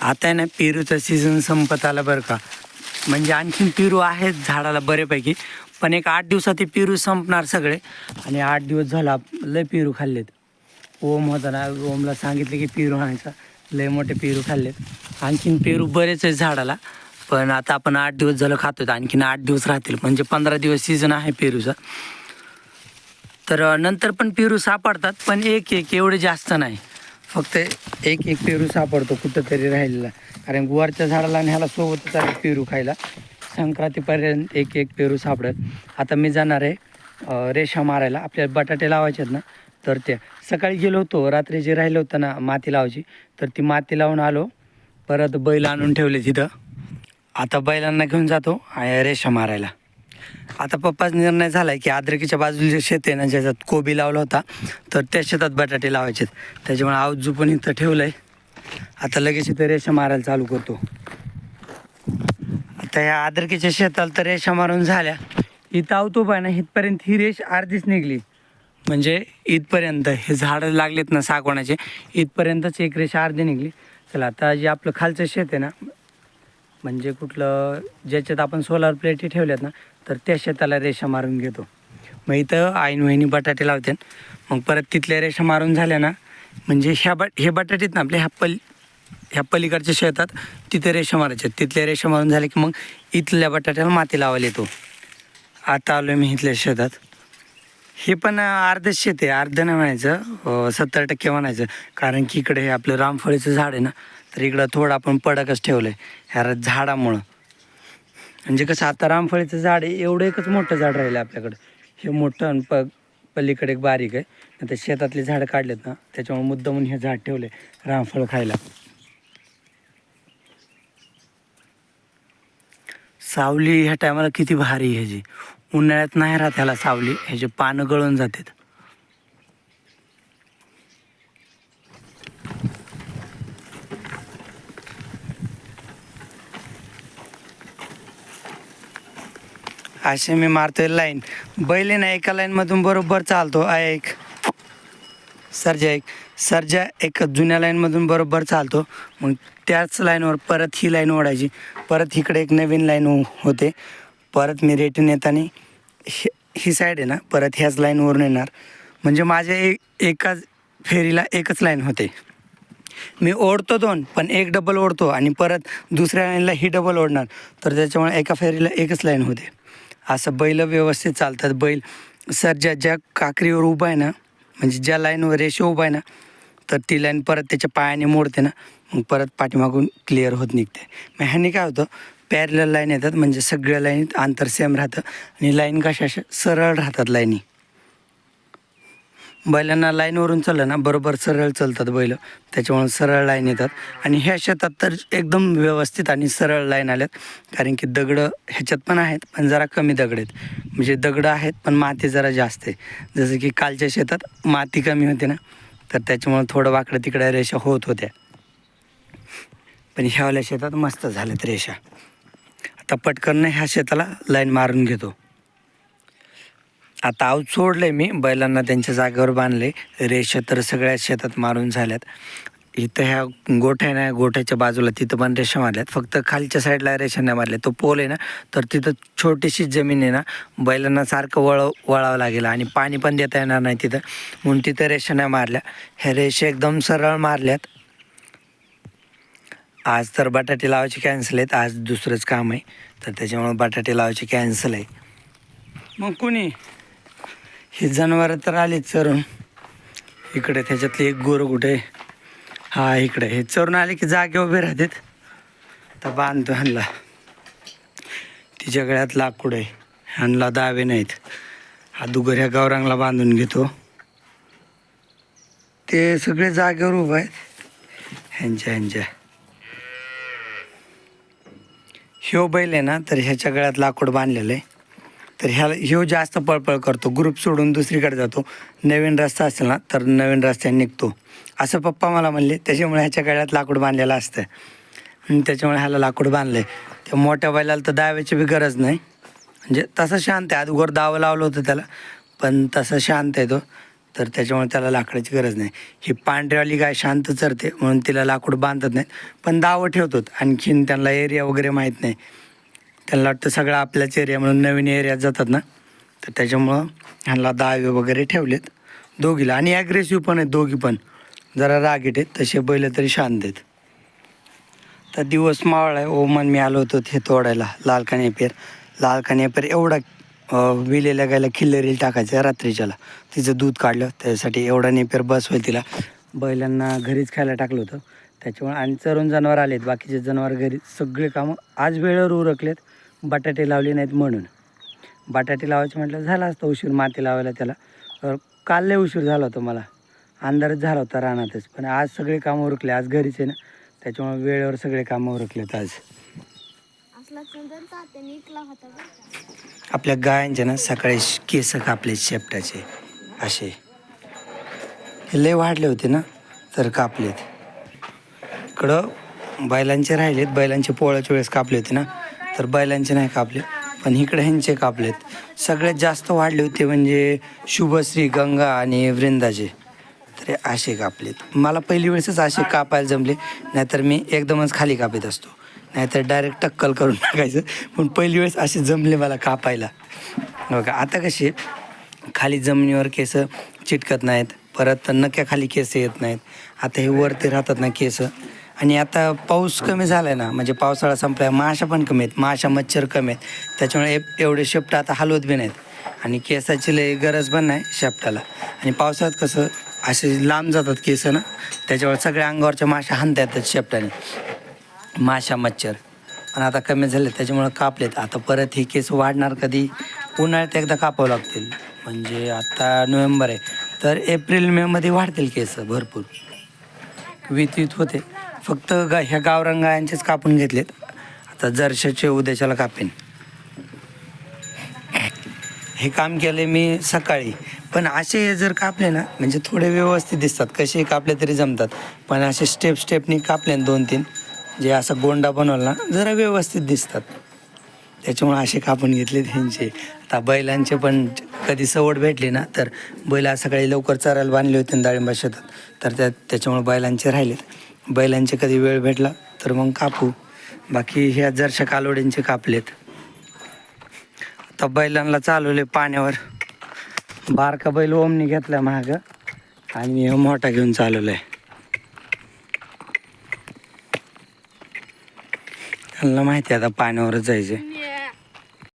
आता आहे ना पेरूचा सीझन संपत आला बरं का. म्हणजे आणखीन पेरू आहेत झाडाला बऱ्यापैकी पण एक आठ दिवसात ते पेरू संपणार सगळे. आणि आठ दिवस झाला लय पेरू खाल्लेत. ओम होता ना ओमला सांगितले की पेरू आणायचा. लय मोठे पेरू खाल्लेत. आणखीन पेरू बरेच आहेत झाडाला पण आता आपण आठ दिवस झालं खातो आणखीन आठ दिवस राहतील. म्हणजे पंधरा दिवस सीझन आहे पेरूचा. तर नंतर पण पेरू सापडतात पण एक एक एवढे जास्त नाही. फक्त एक एक पेरू सापडतो कुठंतरी राहिलेला. कारण गुवारच्या झाडाला आणि ह्याला सोबतच आहे पेरू खायला संक्रांतीपर्यंत एक एक पेरू सापडत. आता मी जाणार आहे रेषा मारायला. आपल्याला बटाटे लावायचे आहेत ना तर ते. सकाळी गेलो होतो रात्री जे राहिलं होतं ना माती लावायची तर ती माती लावून आलो. परत बैल आणून ठेवले तिथं. आता बैलांना घेऊन जातो आणि रेषा मारायला. आता पप्पाच निर्णय झाला आहे की आद्रकीच्या बाजूला जे शेत आहे ना ज्याच्यात कोबी लावला होता तर त्या शेतात बटाटे लावायचे त्याच्यामुळे आऊजू पण इथं ठेवलं आहे आता लगेच इथं रेषा मारायला चालू करतो. आता या आद्रकीच्या शेताला तर रेषा मारून झाल्या. इथं आवतो पाय ना इथपर्यंत ही रेष अर्धीच निघली. म्हणजे इथपर्यंत हे झाडं लागलेत ना सागवानाचे इथपर्यंतच एक रेषा अर्धी निघली. चला आता जे आपलं खालचं शेत आहे ना म्हणजे कुठलं ज्याच्यात आपण सोलार प्लेटी ठेवल्यात ना तर त्या शेताला रेषा मारून घेतो. मग इथं आईन वहिनी बटाटे लावते मग परत तिथल्या रेषा मारून झाल्या ना म्हणजे ह्या बट हे बटाटेत ना आपल्या ह्या पल ह्या पलीकडच्या शेतात तिथे रेषा मारायच्या तिथल्या रेषा मारून झाल्या की मग इथल्या बटाट्याला माती लावायला येतो. आता आलो मी इथल्या शेतात. हे पण अर्धच शेत आहे. अर्ध नाही म्हणायचं सत्तर टक्के म्हणायचं. कारण की इकडे हे आपलं रामफळीचं झाड आहे ना तर इकडं थोडं आपण पडकच ठेवलं आहे ह्या झाडामुळं. म्हणजे कसं आता रामफळीचं झाड एवढं एकच मोठं झाड राहिलं आपल्याकडं. हे मोठं आणि प पलीकडे एक बारीक आहे. नंतर ते शेतातली झाडं काढलेत ना त्याच्यामुळे मुद्दा म्हणून हे झाड ठेवले रामफळ खायला. सावली ह्या टायमाला किती भारी आहे ह्याची उन्हाळ्यात नाही राहत ह्याला सावली ह्याचे पानं गळून जातात. असे मी मारतोय लाईन बैल ना एका लाईनमधून बरोबर चालतो. ऐक सर्जा एक. सर्जा एक जुन्या लाईनमधून बरोबर चालतो. मग त्याच लाईनवर परत ही लाईन ओढायची. परत इकडे एक नवीन लाईन होते. परत मी रेटून येताना ही ही साईड आहे ना परत ह्याच लाईनवरून येणार. म्हणजे माझ्या एक एकाच फेरीला एकच लाईन होते. मी ओढतो दोन पण एक डबल ओढतो आणि परत दुसऱ्या लाईनला ही डबल ओढणार. तर त्याच्यामुळे एका फेरीला एकच लाईन होते. असं बैल व्यवस्थित चालतात. बैल सर ज्या ज्या काकरीवर उभा आहे ना म्हणजे ज्या लाईनवर रेषे उभा आहे ना तर ती लाईन परत त्याच्या पायाने मोडते ना मग परत पाठीमागून क्लिअर होत निघते. मग ह्याने काय होतं पॅरल लाईन येतात म्हणजे सगळ्या लाईनीत अंतर सेम राहतं आणि लाईन कशा अशा सरळ राहतात लाईनी. बैलांना लाईनवरून चाललं ना बरोबर सरळ चालतात बैल. त्याच्यामुळे सरळ लाईन येतात. आणि ह्या शेतात तर एकदम व्यवस्थित आणि सरळ लाईन आल्यात. कारण की दगडं ह्याच्यात पण आहेत पण जरा कमी दगड आहेत. म्हणजे दगडं आहेत पण माती जरा जास्त आहे. जसं की कालच्या शेतात माती कमी होते ना तर त्याच्यामुळे थोडं वाकडं तिकडं रेषा होत होत्या. पण ह्यावाल्या शेतात मस्त झाल्यात रेषा. आता पटकन ह्या शेताला लाईन मारून घेतो. आता आव सोडले मी. बैलांना त्यांच्या जागेवर बांधले रेषा तर सगळ्या शेतात मारून झाल्यात. इथं ह्या गोठ्या ना गोठ्याच्या बाजूला तिथं पण रेषा मारल्यात. फक्त खालच्या साईडला रेषा नाही मारल्या. तो पोल आहे ना तर तिथं छोटीशी जमीन आहे ना बैलांना सारखं वळ वळावं लागेल आणि पाणी पण देता येणार नाही तिथं. म्हणून तिथं रेषा नाही मारल्या. ह्या रेषा एकदम सरळ मारल्यात. आज तर बटाटे लावायचे कॅन्सल आहेत. आज दुसरंच काम आहे. तर त्याच्यामुळे बटाटे लावायचे कॅन्सल आहे. मग कोणी? हे जनावरं तर आले चरून. इकडे त्याच्यातली एक गोरं कुठे? हा इकडे. हे चरून आले की जागे उभे राहतात. तर बांधतो ह्यांना. तिच्या गळ्यात लाकूड आहे. ह्यांना दावे नाहीत. हा दुगर ह्या गौरांगला बांधून घेतो. ते सगळे जागेवर उभं आहेत. ह्यांच्या ह्यांच्या. ह्यो बैल आहे ना तर ह्याच्या गळ्यात लाकूड बांधलेलं आहे. तर ह्याला ह्यो जास्त पळपळ करतो. ग्रुप सोडून दुसरीकडे जातो. नवीन रस्ता असेल ना तर नवीन रस्त्याने निघतो. असं पप्पा मला म्हणले त्याच्यामुळे ह्याच्या गळ्यात लाकूड बांधलेलं असतं. आणि त्याच्यामुळे ह्याला लाकूड बांधलं आहे त्या मोठ्या बैलाला तर दाव्याची बी गरज नाही. म्हणजे तसं शांत आहे. अगोदर दावं लावलं होतं त्याला पण तसं शांत आहे तो. तर त्याच्यामुळे त्याला लाकडाची गरज नाही. ही पांढऱ्यावाली गाय शांत चरते म्हणून तिला लाकूड बांधत नाहीत. पण दावं ठेवतात. आणखीन त्यांना एरिया वगैरे माहीत नाही. त्यांना वाटतं सगळं आपल्याच एरिया म्हणून नवीन एरियात जातात ना. तर त्याच्यामुळं ह्यांना दावे वगैरे ठेवलेत. दोघीला. आणि ॲग्रेसिव्ह पण आहेत दोघी पण. जरा रागीट आहेत. तसे बैल तरी शांत आहेत. तर दिवस मावळा आहे. ओमन मी आलो होतो हे तोडायला. लाल कानेपेर लाल कानेपेर एवढा विलेल्या गायला खिल्लरील टाकायचं रात्रीच्याला. तिचं दूध काढलं. त्याच्यासाठी एवढा नेपेर बस होईल तिला. बैलांना घरीच खायला टाकलं होतं. त्याच्यामुळे आणि चरून जनावर आलेत. बाकीचे जनावर घरी सगळे कामं आज वेळेवर उरकलेत. बटाटे लावले नाहीत म्हणून. बटाटे लावायचे म्हटलं झाला असतं उशीर माती लावायला त्याला. तर काल लय उशीर झाला होता मला. अंधारच झाला होता रानातच. पण आज सगळे कामं उरकले. आज घरीच आहे ना. त्याच्यामुळे वेळेवर सगळे कामं आज. इकला होता का? आपल्या गायांचे ना सकाळी केस कापले शेपटाचे? असे. हे लय वाढले होते ना तर कापलेत. इकडं बैलांचे राहिलेत. बैलांचे पोळ्याच्या वेळेस कापले होते ना. तर बैलांचे नाही कापले पण इकडे ह्यांचे कापलेत. सगळ्यात जास्त वाढले होते म्हणजे शुभश्री गंगा आणि वृंदाचे तर हे असे कापलेत. मला पहिली वेळेसच असे कापायला जमले नाहीतर मी एकदमच खाली कापत असतो. नाहीतर डायरेक्ट टक्कल करून टाकायचं. पण पहिली वेळेस असे जमले मला कापायला. बघा आता कसे खाली जमिनीवर केस चिटकत नाहीत परत नक्याखाली केस येत नाहीत. आता हे वरती राहतात ना केस. आणि आता पाऊस कमी झाला आहे ना म्हणजे पावसाळा संपला माशा पण कमी आहेत माशा मच्छर कमी आहेत. त्याच्यामुळे ए- एवढे शेपट आता हलवत बी नाहीत. आणि केसाची लई गरज पण नाही शेपटाला. आणि पावसाळ्यात कसं असे लांब जातात केस ना त्याच्यामुळे सगळ्या अंगावरच्या माशा हाणता येतात शेपटाने. माशा मच्छर. पण आता कमी झाले त्याच्यामुळं कापलेत. आता परत ही केस वाढणार कधी उन्हाळ्यात एकदा कापावं लागतील. म्हणजे आता नोव्हेंबर आहे. तर एप्रिल मेमध्ये वाढतील केस भरपूर. वितवित होते. फक्त गा ह्या गावरान गायांचेच कापून घेतलेत. आता जरशाचे उद्याच्याला कापेन. हे काम केले मी सकाळी. पण असे जर कापले ना म्हणजे थोडे व्यवस्थित दिसतात. कसे कापले तरी जमतात. पण असे स्टेप स्टेपनी कापले ना दोन तीन जे असा गोंडा बनवला ना जरा व्यवस्थित दिसतात. त्याच्यामुळे असे कापून घेतले त्यांचे आता बैलांचे पण कधी सवड भेटली ना तर बैल सकाळी लवकर चरायला बांधले होते ना डाळिंबा शेतात. तर त्या त्याच्यामुळे बैलांचे राहिलेत. बैलांचे कधी वेळ भेटला तर मग कापू. बाकी ह्या जरशा कालोड्यांचे कापलेत. आता बैलांना चालवले पाण्यावर. बारका बैल ओमनी घेतला महाग आणि मोठा घेऊन चालवलाय. त्यांना माहिती आहे आता पाण्यावरच जायचे